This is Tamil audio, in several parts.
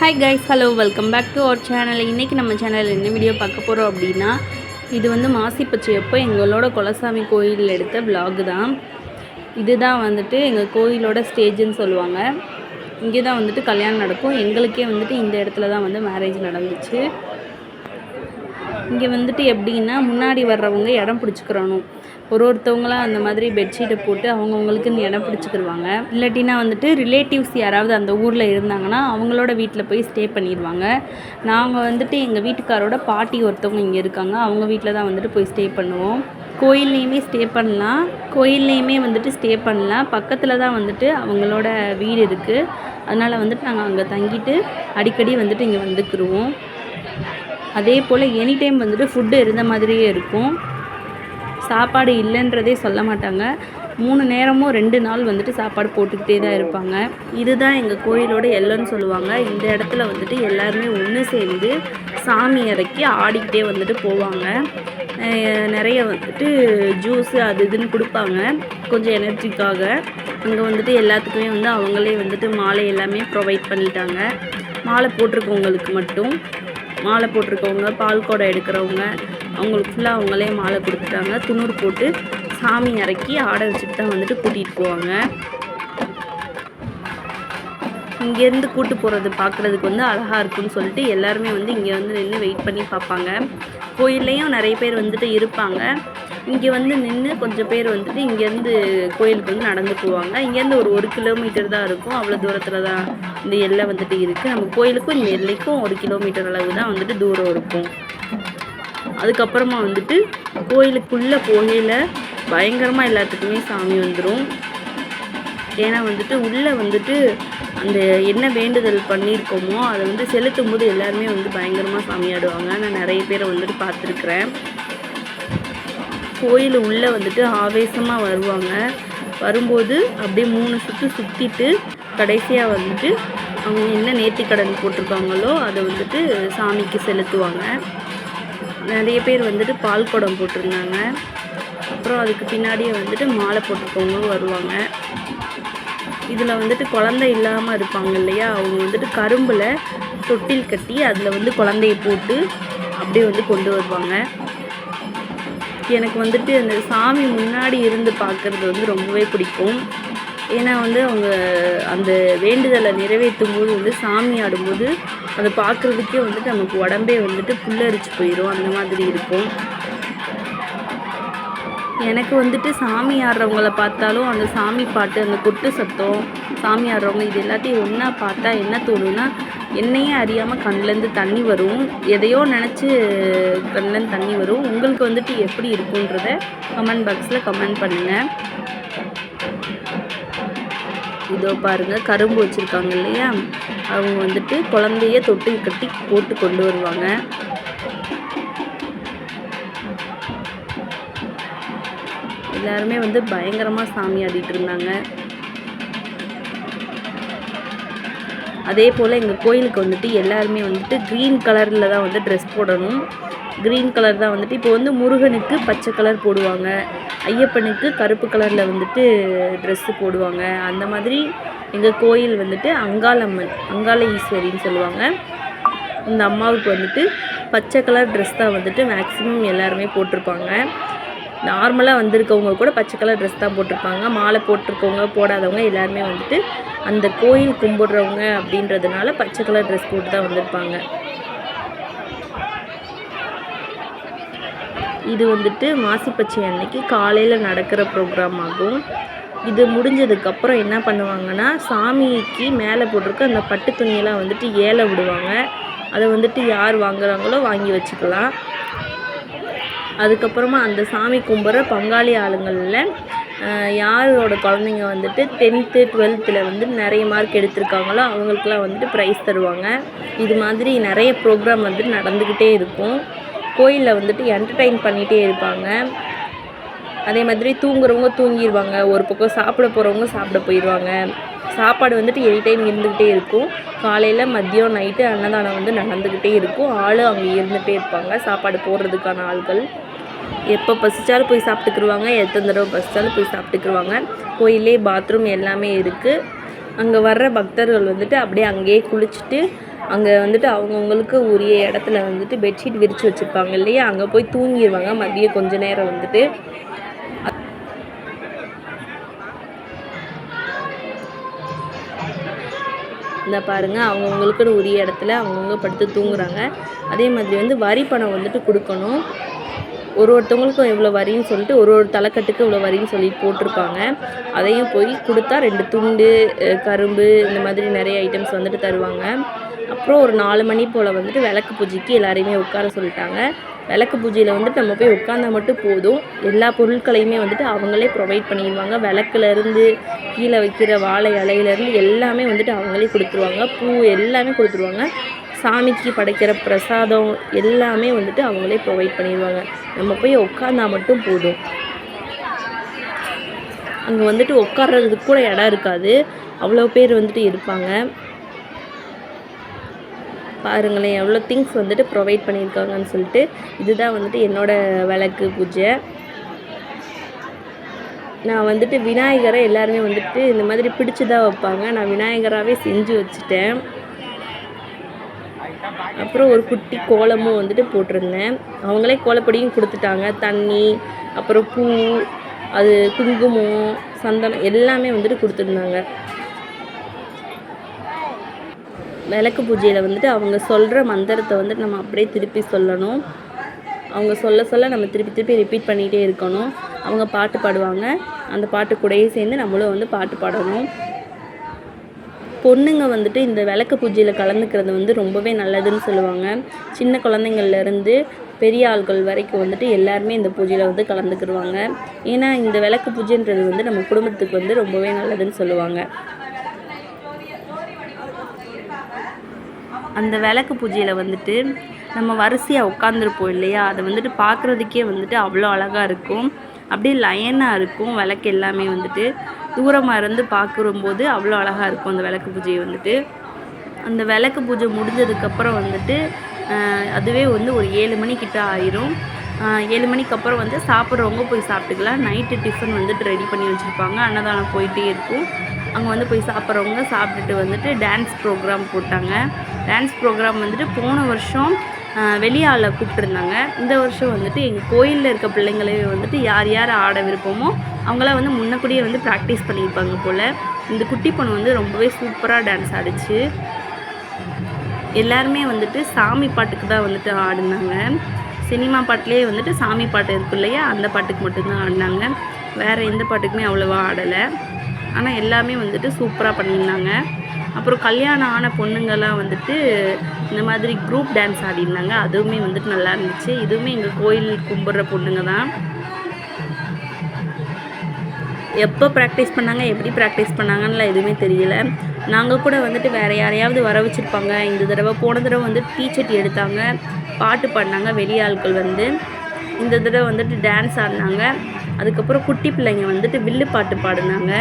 Hi guys hello welcome back to our channel இன்றைக்கி நம்ம சேனலில் என்ன வீடியோ பார்க்க போகிறோம் அப்படின்னா இது வந்து மாசிப்பச்சி அப்போ எங்களோட குலசாமி கோயிலில் எடுத்த vlog தான். இதுதான் வந்துட்டு எங்கள் கோயிலோட ஸ்டேஜ்னு சொல்லுவாங்க. இங்கே தான் வந்துட்டு கல்யாணம் நடக்கும். எங்களுக்கே வந்துட்டு இந்த இடத்துல தான் வந்து மேரேஜ் நடந்துச்சு. இங்கே வந்துட்டு எப்படின்னா முன்னாடி வர்றவங்க இடம் பிடிச்சிக்கிறணும் ஒரு ஒருத்தவங்களாம் அந்த மாதிரி பெட்ஷீட்டை போட்டு அவங்கவுங்களுக்குன்னு இடம் பிடிச்சிக்கிடுவாங்க இல்லாட்டினா வந்துட்டு ரிலேட்டிவ்ஸ் யாராவது அந்த ஊரில் இருந்தாங்கன்னா அவங்களோட வீட்டில் போய் ஸ்டே பண்ணிடுவாங்க நாங்கள் வந்துட்டு எங்கள் வீட்டுக்காரோட பாட்டி ஒருத்தவங்க இங்கே இருக்காங்க. அவங்க வீட்டில் தான் வந்துட்டு போய் ஸ்டே பண்ணுவோம். கோயில்லையுமே ஸ்டே பண்ணலாம். கோயில்லையுமே வந்துட்டு ஸ்டே பண்ணலாம். பக்கத்தில் தான் வந்துட்டு அவங்களோட வீடு இருக்குது அதனால் வந்துட்டு நாங்கள் அங்கே தங்கிட்டு அடிக்கடி வந்துட்டு இங்கே வந்துக்கிடுவோம் அதே போல் எனி டைம் வந்துட்டு ஃபுட்டு இருந்த மாதிரியே இருக்கும். சாப்பாடு இல்லைன்றதே சொல்ல மாட்டாங்க. மூணு நேரமும் ரெண்டு நாள் வந்துட்டு சாப்பாடு போட்டுக்கிட்டே தான் இருப்பாங்க. இதுதான் எங்கள் கோயிலோட எல்லைன்னு சொல்லுவாங்க. இந்த இடத்துல வந்துட்டு எல்லாருமே ஒன்று சேர்ந்து சாமி இறக்கி ஆடிக்கிட்டே வந்துட்டு போவாங்க. நிறைய வந்துட்டு ஜூஸு அது இதுன்னு கொடுப்பாங்க. கொஞ்சம் எனர்ஜிக்காக. அங்கே வந்துட்டு எல்லாத்துக்குமே வந்து அவங்களே வந்துட்டு மாலை எல்லாமே ப்ரொவைட் பண்ணிட்டாங்க. மாலை போட்டிருக்கவங்களுக்கு மட்டும். மாலை போட்டிருக்கவங்க பால் குடம் எடுக்கிறவங்க அவங்களுக்கு ஃபுல்லாக அவங்களே மாலை கொடுத்துட்டாங்க. துணூறு போட்டு சாமி இறக்கி ஆடை வச்சுட்டு தான் வந்துட்டு கூட்டிகிட்டு போவாங்க. இங்கேருந்து கூட்டு போகிறது பார்க்குறதுக்கு வந்து அழகாக இருக்குன்னு சொல்லிட்டு எல்லாருமே வந்து இங்கே வந்து நின்று வெயிட் பண்ணி பார்ப்பாங்க. கோயில்லையும் நிறைய பேர் வந்துட்டு இருப்பாங்க. இங்கே வந்து நின்று கொஞ்சம் பேர் வந்துட்டு இங்கேருந்து கோயிலுக்கு வந்து நடந்து போவாங்க. இங்கேருந்து ஒரு ஒரு கிலோமீட்டர் தான் இருக்கும். அவ்வளோ தூரத்தில் தான் இந்த எல்லை வந்துட்டு இருக்குது நம்ம கோயிலுக்கும் இந்த எல்லைக்கும் ஒரு கிலோமீட்டர் அளவு தான் வந்துட்டு தூரம் இருக்கும். அதுக்கப்புறமா வந்துட்டு கோயிலுக்குள்ளே போகையில் பயங்கரமாக எல்லாத்துக்குமே சாமி வந்துடும் ஏன்னா வந்துட்டு உள்ளே வந்துட்டு அந்த என்ன வேண்டுதல் பண்ணியிருக்கோமோ அதை வந்து செலுத்தும் போது எல்லாருமே வந்து பயங்கரமாக சாமி ஆடுவாங்க. நான் நிறைய பேரை வந்துட்டு பார்த்துருக்குறேன். கோயில் உள்ளே வந்துட்டு ஆவேசமாக வருவாங்க. வரும்போது அப்படியே மூணு சுற்று சுற்றிட்டு கடைசியாக வந்துட்டு அவங்க என்ன நேர்த்திக்கடன் போட்டிருக்காங்களோ அதை வந்துட்டு சாமிக்கு செலுத்துவாங்க. நிறைய பேர் வந்துட்டு பால் குடம் போட்டிருந்தாங்க. அப்புறம் அதுக்கு பின்னாடியே வந்துட்டு மாலை போட்டிருக்கவங்களும் வருவாங்க. இதில் வந்துட்டு குழந்தை இல்லாமல் இருப்பாங்க இல்லையா? அவங்க வந்துட்டு கரும்பில் தொட்டில் கட்டி அதில் வந்து குழந்தைய போட்டு அப்படியே வந்து கொண்டு வருவாங்க. எனக்கு வந்துட்டு அந்த சாமி முன்னாடி இருந்து பார்க்குறது வந்து ரொம்பவே பிடிக்கும். ஏன்னா வந்து அவங்க அந்த வேண்டுதலை நிறைவேற்றும் போது வந்து சாமி ஆடும்போது அதை பார்க்குறதுக்கே வந்துட்டு நமக்கு உடம்பே வந்துட்டு புல்லரிச்சு போயிடும் அந்த மாதிரி இருக்கும். எனக்கு வந்துட்டு சாமி ஆடுறவங்கள பார்த்தாலும் அந்த சாமி பாட்டு அந்த கொட்டு சத்தம் சாமி ஆடுறவங்க இது எல்லாத்தையும் ஒன்றா பார்த்தா என்ன தோணுன்னா என்னையே அறியாமல் கண்லேருந்து தண்ணி வரும். எதையோ நினச்சி கண்லேருந்து தண்ணி வரும். உங்களுக்கு வந்துட்டு எப்படி இருக்குன்றத கமெண்ட் பாக்ஸில் கமெண்ட் பண்ணுங்கள் இதோ பாருங்கள் கரும்பு வச்சுருக்காங்க இல்லையா? அவங்க வந்துட்டு குழந்தைய தொட்டு கட்டி போட்டு கொண்டு வருவாங்க. எல்லாருமே வந்து பயங்கரமாக சாமி ஆடிட்டு இருந்தாங்க. அதே போல் எங்கள் கோயிலுக்கு வந்துட்டு எல்லாருமே வந்துட்டு க்ரீன் கலரில் தான் வந்து ட்ரெஸ் போடணும். க்ரீன் கலர் தான் வந்துட்டு இப்போ வந்து முருகனுக்கு பச்சை கலர் போடுவாங்க. ஐயப்பனுக்கு கருப்பு கலரில் வந்துட்டு ட்ரெஸ்ஸு போடுவாங்க. அந்த மாதிரி எங்கள் கோயில் வந்துட்டு அங்காளம்மன் அங்காள ஈஸ்வரின்னு சொல்லுவாங்க. இந்த அம்மாவுக்கு வந்துட்டு பச்சை கலர் ட்ரெஸ் தான் வந்துட்டு மேக்ஸிமம் எல்லாருமே போட்டிருப்பாங்க. நார்மலாக வந்திருக்கவங்க கூட பச்சை கலர் ட்ரெஸ் தான் போட்டிருப்பாங்க. மாலை போட்டிருக்கவங்க போடாதவங்க எல்லாருமே வந்துட்டு அந்த கோயில் கும்பிடுறவங்க அப்படின்றதுனால பச்சை கலர் ட்ரெஸ் போட்டு தான் வந்திருப்பாங்க. இது வந்துட்டு மாசிப்பச்சை அன்னைக்கு காலையில் நடக்கிற ப்ரோக்ராம் ஆகும். இது முடிஞ்சதுக்கப்புறம் என்ன பண்ணுவாங்கன்னா சாமிக்கு மேலே போட்டிருக்க அந்த பட்டு துணியெல்லாம் வந்துட்டு ஏல விடுவாங்க. அதை வந்துட்டு யார் வாங்குறாங்களோ வாங்கி வச்சுக்கலாம். அதுக்கப்புறமா அந்த சாமி கும்பிட்ற பங்காளி ஆளுங்களில் யாரோட குழந்தைங்க வந்துட்டு டென்த்து டுவெல்த்தில் வந்து நிறைய மார்க் எடுத்திருக்காங்களோ அவங்களுக்குலாம் வந்துட்டு ப்ரைஸ் தருவாங்க. இது மாதிரி நிறைய ப்ரோக்ராம் வந்துட்டு நடந்துக்கிட்டே இருக்கும். கோயிலில் வந்துட்டு என்டர்டெயின் பண்ணிகிட்டே இருப்பாங்க. அதே மாதிரி தூங்குறவங்க தூங்கிடுவாங்க ஒரு பக்கம் சாப்பிட போகிறவங்க சாப்பிட போயிடுவாங்க சாப்பாடு வந்துட்டு எனி டைம் இருந்துக்கிட்டே இருக்கும். காலையில் மதியம் நைட்டு அன்னதானம் வந்து நடந்துக்கிட்டே இருக்கும். ஆள் அங்கே இருந்துகிட்டே இருப்பாங்க. சாப்பாடு போடுறதுக்கான ஆள்கள். எப்போ பசிச்சாலும் போய் சாப்பிட்டுக்குருவாங்க எத்தனை தடவை பசிச்சாலும் போய் சாப்பிட்டுக்குருவாங்க. கோயிலே பாத்ரூம் எல்லாமே இருக்குது அங்கே வர்ற பக்தர்கள் வந்துட்டு அப்படியே அங்கேயே குளிச்சுட்டு அங்கே வந்துட்டு அவங்கவுங்களுக்கு உரிய இடத்துல வந்துட்டு பெட்ஷீட் விரித்து வச்சுருப்பாங்க இல்லையா? அங்கே போய் தூங்கிடுவாங்க மதியம் கொஞ்ச நேரம் வந்துட்டு. இந்த பாருங்கள் அவங்கவுங்களுக்குன்னு உரிய இடத்துல அவங்கவுங்க படுத்து தூங்குறாங்க. அதே மாதிரி வந்து வரி பணம் வந்துட்டு கொடுக்கணும். ஒரு ஒருத்தவங்களுக்கும் இவ்வளோ வரின்னு சொல்லிட்டு ஒரு ஒரு தலைக்கட்டுக்கு இவ்வளோ வரின்னு சொல்லி போட்டிருப்பாங்க. அதையும் போய் கொடுத்தா ரெண்டு துண்டு கரும்பு இந்த மாதிரி நிறைய ஐட்டம்ஸ் வந்துட்டு தருவாங்க. அப்புறம் ஒரு நாலு மணி போல் வந்துட்டு விளக்கு பூஜைக்கு எல்லாரையுமே உட்கார சொல்லிட்டாங்க. விளக்கு பூஜையில் வந்துட்டு நம்ம போய் உட்காந்தா மட்டும் போதும். எல்லா பொருட்களையுமே வந்துட்டு அவங்களே ப்ரொவைட் பண்ணிடுவாங்க. விளக்குலேருந்து கீழே வைக்கிற வாழை இலையிலேருந்து எல்லாமே வந்துட்டு அவங்களே கொடுத்துருவாங்க. பூ எல்லாமே கொடுத்துருவாங்க. சாமிக்கு படைக்கிற பிரசாதம் எல்லாமே வந்துட்டு அவங்களே ப்ரொவைட் பண்ணிடுவாங்க. நம்ம போய் உட்காந்தா மட்டும் போதும். அங்கே வந்துட்டு உட்கார்றதுக்கு கூட இடம் இருக்காது. அவ்வளோ பேர் வந்துட்டு இருப்பாங்க. பாருங்களேன் எவ்வளோ திங்ஸ் வந்துட்டு ப்ரொவைட் பண்ணியிருக்காங்கன்னு சொல்லிட்டு இதுதான் வந்துட்டு என்னோட விளக்கு பூஜை. நான் வந்துட்டு விநாயகரை எல்லாருமே வந்துட்டு இந்த மாதிரி பிடிச்சு தான் வைப்பாங்க. நான் விநாயகராகவே செஞ்சு வச்சுட்டேன். அப்புறம் ஒரு குட்டி கோலமும் வந்துட்டு போட்டிருந்தேன். அவங்களே கோலப்பொடியும் கொடுத்துட்டாங்க. தண்ணி அப்புறம் பூ அது குங்குமம் சந்தனம் எல்லாமே வந்துட்டு கொடுத்துருந்தாங்க. விளக்கு பூஜையில் வந்துட்டு அவங்க சொல்கிற மந்திரத்தை வந்துட்டு நம்ம அப்படியே திருப்பி சொல்லணும். அவங்க சொல்ல சொல்ல நம்ம திருப்பி திருப்பி ரிப்பீட் பண்ணிகிட்டே இருக்கணும். அவங்க பாட்டு பாடுவாங்க. அந்த பாட்டு கூடயே சேர்ந்து நம்மளும் வந்து பாட்டு பாடணும். பொண்ணுங்க வந்துட்டு இந்த விளக்கு பூஜையில் கலந்துக்கிறது வந்து ரொம்பவே நல்லதுன்னு சொல்லுவாங்க. சின்ன குழந்தைங்கள்லேருந்து பெரிய ஆள்கள் வரைக்கும் வந்துட்டு எல்லாருமே இந்த பூஜையில் வந்து கலந்துக்கிடுவாங்க. ஏன்னா இந்த விளக்கு பூஜைன்றது வந்து நம்ம குடும்பத்துக்கு வந்து ரொம்பவே நல்லதுன்னு சொல்லுவாங்க. அந்த விளக்கு பூஜையில் வந்துட்டு நம்ம வரிசையாக உட்காந்துருப்போம் இல்லையா? அதை வந்துட்டு பார்க்குறதுக்கே வந்துட்டு அவ்வளோ அழகாக இருக்கும். அப்படியே லைனாக இருக்கும். விளக்கு எல்லாமே வந்துட்டு தூரமாக இருந்து பார்க்கும்போது அவ்வளோ அழகாக இருக்கும் அந்த விளக்கு பூஜையை வந்துட்டு. அந்த விளக்கு பூஜை முடிஞ்சதுக்கப்புறம் வந்துட்டு அதுவே வந்து ஒரு ஏழு மணிக்கிட்ட ஆயிரும். ஏழு மணிக்கு அப்புறம் வந்து சாப்பிட்றவங்க போய் சாப்பிட்டுக்கலாம். நைட்டு டிஃபன் வந்துட்டு ரெடி பண்ணி வச்சுருப்பாங்க. அன்னதானம் போயிட்டே இருக்கும். அங்கே வந்து போய் சாப்பிட்றவங்க சாப்பிட்டுட்டு வந்துட்டு டான்ஸ் ப்ரோக்ராம் போட்டாங்க. டான்ஸ் ப்ரோக்ராம் வந்துட்டு போன வருஷம் வெளியாளை கூப்பிட்டுருந்தாங்க. இந்த வருஷம் வந்துட்டு எங்கள் கோயிலில் இருக்க பிள்ளைங்களே வந்துட்டு யார் யார் ஆட விருப்பமோ அவங்களாம் வந்து முன்னக்கூடியே வந்து ப்ராக்டிஸ் பண்ணியிருப்பாங்க போல். இந்த குட்டி பொண்ணு வந்து ரொம்பவே சூப்பராக டான்ஸ் ஆடிச்சு. எல்லாருமே வந்துட்டு சாமி பாட்டுக்கு தான் வந்துட்டு ஆடினாங்க. சினிமா பாட்டிலே வந்துட்டு சாமி பாட்டு இருக்கு இல்லையா? அந்த பாட்டுக்கு மட்டும்தான் ஆடினாங்க. வேறு எந்த பாட்டுக்குமே அவ்வளோவா ஆடலை. ஆனால் எல்லாமே வந்துட்டு சூப்பராக பண்ணியிருந்தாங்க. அப்புறம் கல்யாணம் ஆன பொண்ணுங்கள்லாம் வந்துட்டு இந்த மாதிரி குரூப் டான்ஸ் ஆடிருந்தாங்க அதுவுமே வந்துட்டு நல்லா இருந்துச்சு. இதுவுமே எங்கள் கோயில் கும்பிட்ற பொண்ணுங்க தான். எப்போ ப்ராக்டிஸ் பண்ணாங்க எப்படி ப்ராக்டிஸ் பண்ணாங்கன்னுலாம் எதுவுமே தெரியல. நாங்கள் கூட வந்துட்டு வேறு யாரையாவது வர வச்சுருப்பாங்க. இந்த தடவை போன தடவை வந்து டீச்சர்ட் எடுத்தாங்க. பாட்டு பாடினாங்க. வெளியாட்கள் வந்து இந்த தடவை வந்துட்டு டான்ஸ் ஆடினாங்க. அதுக்கப்புறம் குட்டி பிள்ளைங்க வந்துட்டு வில்லு பாட்டு பாடினாங்க.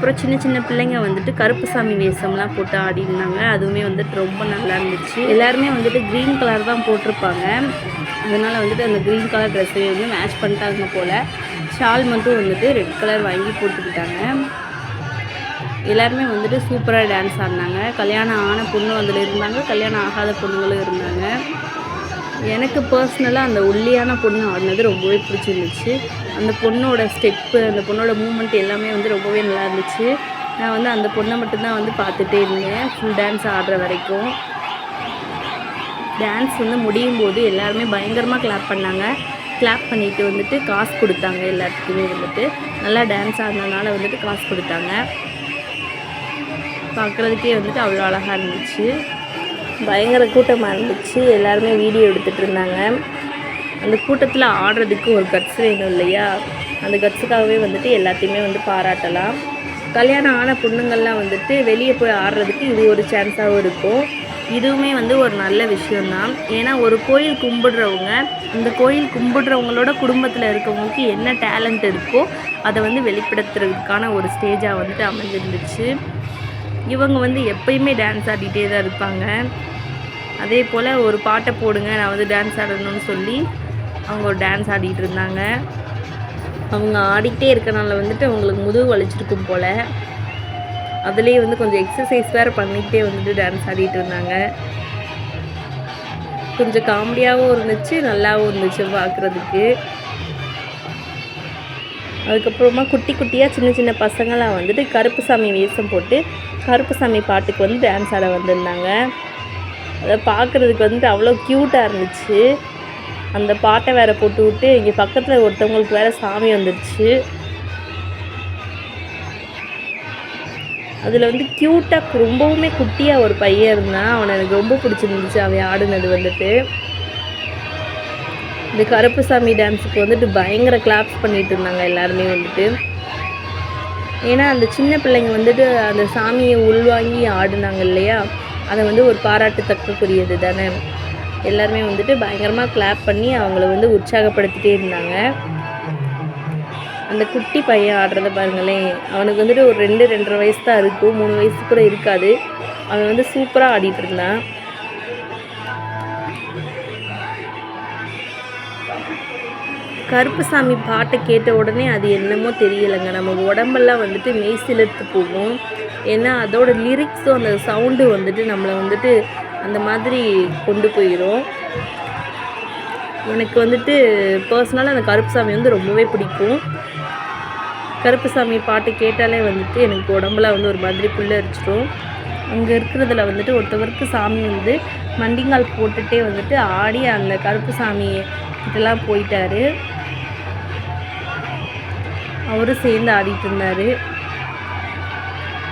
அப்புறம் சின்ன சின்ன பிள்ளைங்க வந்துட்டு கருப்பு சாமி வேஷம்லாம் போட்டு ஆடினாங்க அதுவுமே வந்துட்டு ரொம்ப நல்லா இருந்துச்சு. எல்லாருமே வந்துட்டு க்ரீன் கலர் தான் போட்டிருப்பாங்க. அதனால் வந்துட்டு அந்த க்ரீன் கலர் ட்ரெஸ்ஸை வந்து மேட்ச் பண்ணிட்டாங்க போல். ஷால் மட்டும் வந்துட்டு ரெட் கலர் வாங்கி போட்டுக்கிட்டாங்க. எல்லாருமே வந்துட்டு சூப்பராக டான்ஸ் ஆடினாங்க. கல்யாணம் ஆன பொண்ணு அதில் இருந்தாங்க. கல்யாணம் ஆகாத பொண்ணுங்களும் இருந்தாங்க. எனக்கு பர்சனலாக அந்த ஒல்லியான பொண்ணு ஆடினது ரொம்பவே பிடிச்சிருந்துச்சு. அந்த பொண்ணோட ஸ்டெப்பு அந்த பொண்ணோட மூமெண்ட் எல்லாமே வந்து ரொம்பவே நல்லா இருந்துச்சு. நான் வந்து அந்த பொண்ணை மட்டும்தான் வந்து பார்த்துட்டே இருந்தேன். ஃபுல் டான்ஸ் ஆடுற வரைக்கும். டான்ஸ் வந்து முடியும் போது எல்லாருமே பயங்கரமாக கிளாப் பண்ணாங்க. கிளாப் பண்ணிவிட்டு வந்துட்டு காசு கொடுத்தாங்க எல்லாத்துக்குமே வந்துட்டு. நல்லா டான்ஸ் ஆடினதுனால வந்துட்டு காசு கொடுத்தாங்க. பார்க்குறதுக்கே வந்துட்டு அவ்வளோ அழகாக இருந்துச்சு. பயங்கர கூட்டமாக இருந்துச்சு. எல்லாருமே வீடியோ எடுத்துகிட்டு இருந்தாங்க. அந்த கூட்டத்தில் ஆடுறதுக்கு ஒரு கட்ஸ் வேணும் இல்லையா? அந்த கட்ஸுக்காகவே வந்துட்டு எல்லாத்தையுமே வந்து பாராட்டலாம். கல்யாணம் ஆன பொண்ணுங்கள்லாம் வந்துட்டு வெளியே போய் ஆடுறதுக்கு இது ஒரு சான்ஸாகவும் இருக்கும். இதுவுமே வந்து ஒரு நல்ல விஷயந்தான் ஏன்னா ஒரு கோயில் கும்பிடுறவங்க அந்த கோயில் கும்பிடுறவங்களோட குடும்பத்தில் இருக்கவங்களுக்கு என்ன டேலண்ட் இருக்கோ அதை வந்து வெளிப்படுத்துறதுக்கான ஒரு ஸ்டேஜாக வந்துட்டு அமைஞ்சிருந்துச்சு. இவங்க வந்து எப்பயுமே டான்ஸ் ஆடிட்டே தான் இருப்பாங்க. அதே போல் ஒரு பாட்டை போடுங்க நான் வந்து டான்ஸ் ஆடணும்னு சொல்லி அவங்க ஒரு டான்ஸ் ஆடிட்டு இருந்தாங்க. அவங்க ஆடிக்கிட்டே இருக்கனால வந்துட்டு அவங்களுக்கு முதுகு வலிச்சிருக்கும் போல். அதுலேயே வந்து கொஞ்சம் எக்ஸசைஸ் வேறு பண்ணிக்கிட்டே வந்துட்டு டான்ஸ் ஆடிட்டு இருந்தாங்க. கொஞ்சம் காமெடியாகவும் இருந்துச்சு நல்லாவும் இருந்துச்சு பார்க்குறதுக்கு அதுக்கப்புறமா குட்டி குட்டியாக சின்ன சின்ன பசங்களாம் வந்துட்டு கருப்பு சாமி வேஷம் போட்டு கருப்பு சாமி பாட்டுக்கு வந்து டான்ஸ் ஆட வந்திருந்தாங்க. அதை பார்க்குறதுக்கு வந்து அவ்வளோ க்யூட்டாக இருந்துச்சு. அந்த பாட்டை வேற போட்டு விட்டு இங்கே பக்கத்தில் ஒருத்தவங்களுக்கு வேற சாமி வந்துடுச்சு அதில் வந்து க்யூட்டாக ரொம்பவுமே குட்டியாக ஒரு பையன் இருந்தான். அவனை எனக்கு ரொம்ப பிடிச்சிருந்துச்சு. அவன் ஆடுனது வந்துட்டு. இந்த கருப்புசாமி டான்ஸுக்கு வந்துட்டு பயங்கர கிளாப்ஸ் பண்ணிட்டு இருந்தாங்க எல்லாருமே வந்துட்டு. ஏன்னா அந்த சின்ன பிள்ளைங்க வந்துட்டு அந்த சாமியை உள்வாங்கி ஆடினாங்க இல்லையா? அதை வந்து ஒரு பாராட்டுத்தக்கக்குரியது தானே. எல்லாருமே வந்துட்டு பயங்கரமாக கிளாப் பண்ணி அவங்கள வந்து உற்சாகப்படுத்திட்டே இருந்தாங்க. அந்த குட்டி பையன் ஆடுறத பாருங்களேன். அவனுக்கு வந்துட்டு ஒரு ரெண்டு ரெண்டரை வயசு தான் இருக்கும். மூணு வயசு கூட இருக்காது. அவன் வந்து சூப்பராக ஆடிட்டு இருந்தான். கருப்புசாமி பாட்டை கேட்ட உடனே அது என்னமோ தெரியலைங்க. நம்ம உடம்பெல்லாம் வந்துட்டு மெய் சிலிர்த்து போகும். ஏன்னா அதோட லிரிக்ஸும் அந்த சவுண்டு வந்துட்டு நம்மளை வந்துட்டு அந்த மாதிரி கொண்டு போயிடும் எனக்கு வந்துட்டு பர்சனலாக அந்த கருப்புசாமி வந்து ரொம்பவே பிடிக்கும். கருப்புசாமி பாட்டு கேட்டாலே வந்துட்டு எனக்கு உடம்புல வந்து ஒரு மாதிரி புல்லரிச்சிடும் அங்கே இருக்கிறதுல வந்துட்டு ஒருத்தவருக்கு சாமி வந்து மண்டிங்கால் போட்டுகிட்டே வந்துட்டு ஆடி அந்த கருப்பு சாமி இதெல்லாம் போயிட்டாரு. அவரும் சேர்ந்து ஆடிட்டு இருந்தார்.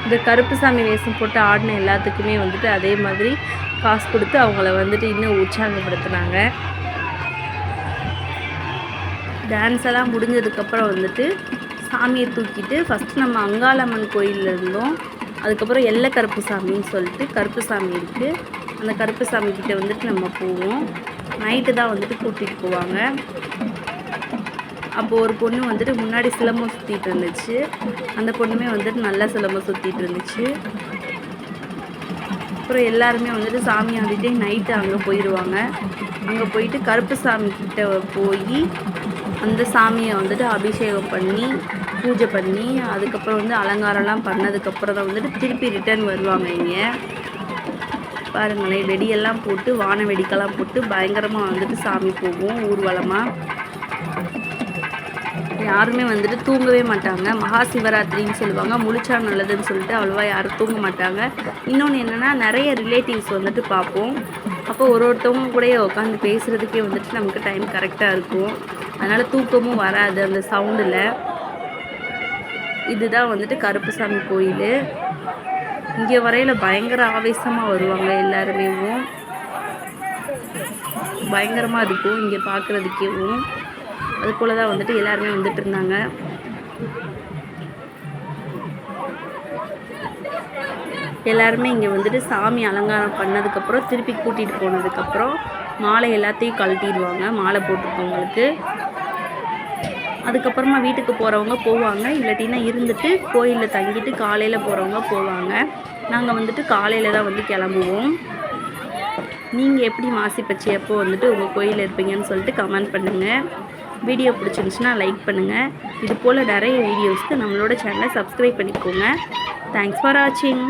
இந்த கருப்பு சாமி வேஷம் போட்டு ஆடின எல்லாத்துக்குமே வந்துட்டு அதே மாதிரி காசு கொடுத்து அவங்கள வந்துட்டு இன்னும் உற்சாகப்படுத்துனாங்க. டான்ஸ் எல்லாம் முடிஞ்சதுக்கப்புறம் வந்துட்டு சாமியை தூக்கிட்டு ஃபஸ்ட்டு நம்ம அங்காளம்மன் கோயிலில் இருந்தோம். அதுக்கப்புறம் எல்லை கருப்பு சாமின்னு சொல்லிட்டு கருப்பு சாமி இருக்குது அந்த கருப்பு சாமி கிட்டே வந்துட்டு நம்ம போவோம். நைட்டு தான் வந்துட்டு கூட்டிகிட்டு போவாங்க. அப்போது ஒரு பொண்ணு வந்துட்டு முன்னாடி சிலம்பம் சுற்றிட்டு இருந்துச்சு. அந்த பொண்ணுமே வந்துட்டு நல்லா சிலம்பம் சுற்றிட்டு இருந்துச்சு. அப்புறம் எல்லாருமே வந்துட்டு சாமி ஆடிட்டு நைட்டு அங்கே போயிடுவாங்க அங்கே போயிட்டு கருப்பு சாமி கிட்ட போய் அந்த சாமியை வந்துட்டு அபிஷேகம் பண்ணி பூஜை பண்ணி அதுக்கப்புறம் வந்து அலங்காரம்லாம் பண்ணதுக்கப்புறம் தான் வந்துட்டு திருப்பி ரிட்டர்ன் வருவாங்க இங்கே. பாருங்களேன் வெடியெல்லாம் போட்டு வான வெடிக்கெல்லாம் போட்டு பயங்கரமாக வந்துட்டு சாமி போகும் ஊர்வலமாக யாருமே வந்துட்டு தூங்கவே மாட்டாங்க. மகா சிவராத்திரின்னு சொல்லுவாங்க. முழிச்சா நல்லதுன்னு சொல்லிட்டு அவ்வளோவா யாரும் தூங்க மாட்டாங்க. இன்னொன்று என்னென்னா நிறைய ரிலேட்டிவ்ஸ் வந்துட்டு பார்ப்போம். அப்போ ஒரு ஒருத்தவங்க கூட உட்காந்து பேசுகிறதுக்கே வந்துட்டு நமக்கு டைம் கரெக்டாக இருக்கும். அதனால் தூக்கமும் வராது அந்த சவுண்டில் இதுதான் வந்துட்டு கருப்புசாமி கோயில். இங்கே வரையில் பயங்கர ஆவேசமாக வருவாங்க எல்லாருமேவும். பயங்கரமாக இருக்கும் இங்கே பார்க்குறதுக்கேவும் அது போல் தான் வந்துட்டு எல்லாருமே வந்துட்டு இருந்தாங்க. எல்லாருமே இங்கே வந்துட்டு சாமி அலங்காரம் பண்ணதுக்கப்புறம் திருப்பி கூட்டிகிட்டு போனதுக்கப்புறம் மாலை எல்லாத்தையும் கழட்டிடுவாங்க மாலை போட்டிருக்கவங்களுக்கு அதுக்கப்புறமா வீட்டுக்கு போகிறவங்க போவாங்க இல்லாட்டினா இருந்துட்டு கோயிலில் தங்கிட்டு காலையில் போகிறவங்க போவாங்க. நாங்கள் வந்துட்டு காலையில் தான் வந்து கிளம்புவோம். நீங்கள் எப்படி மாசி பச்சை எப்போ வந்துட்டு உங்கள் கோயிலில் இருப்பீங்கன்னு சொல்லிட்டு கமெண்ட் பண்ணுங்கள் வீடியோ பிடிச்சிருந்துச்சுன்னா லைக் பண்ணுங்கள் இது போல் நிறைய வீடியோஸ்க்கு நம்மளோட சேனலை சப்ஸ்கிரைப் பண்ணிக்கோங்க. தேங்க்ஸ் ஃபார் வாட்சிங்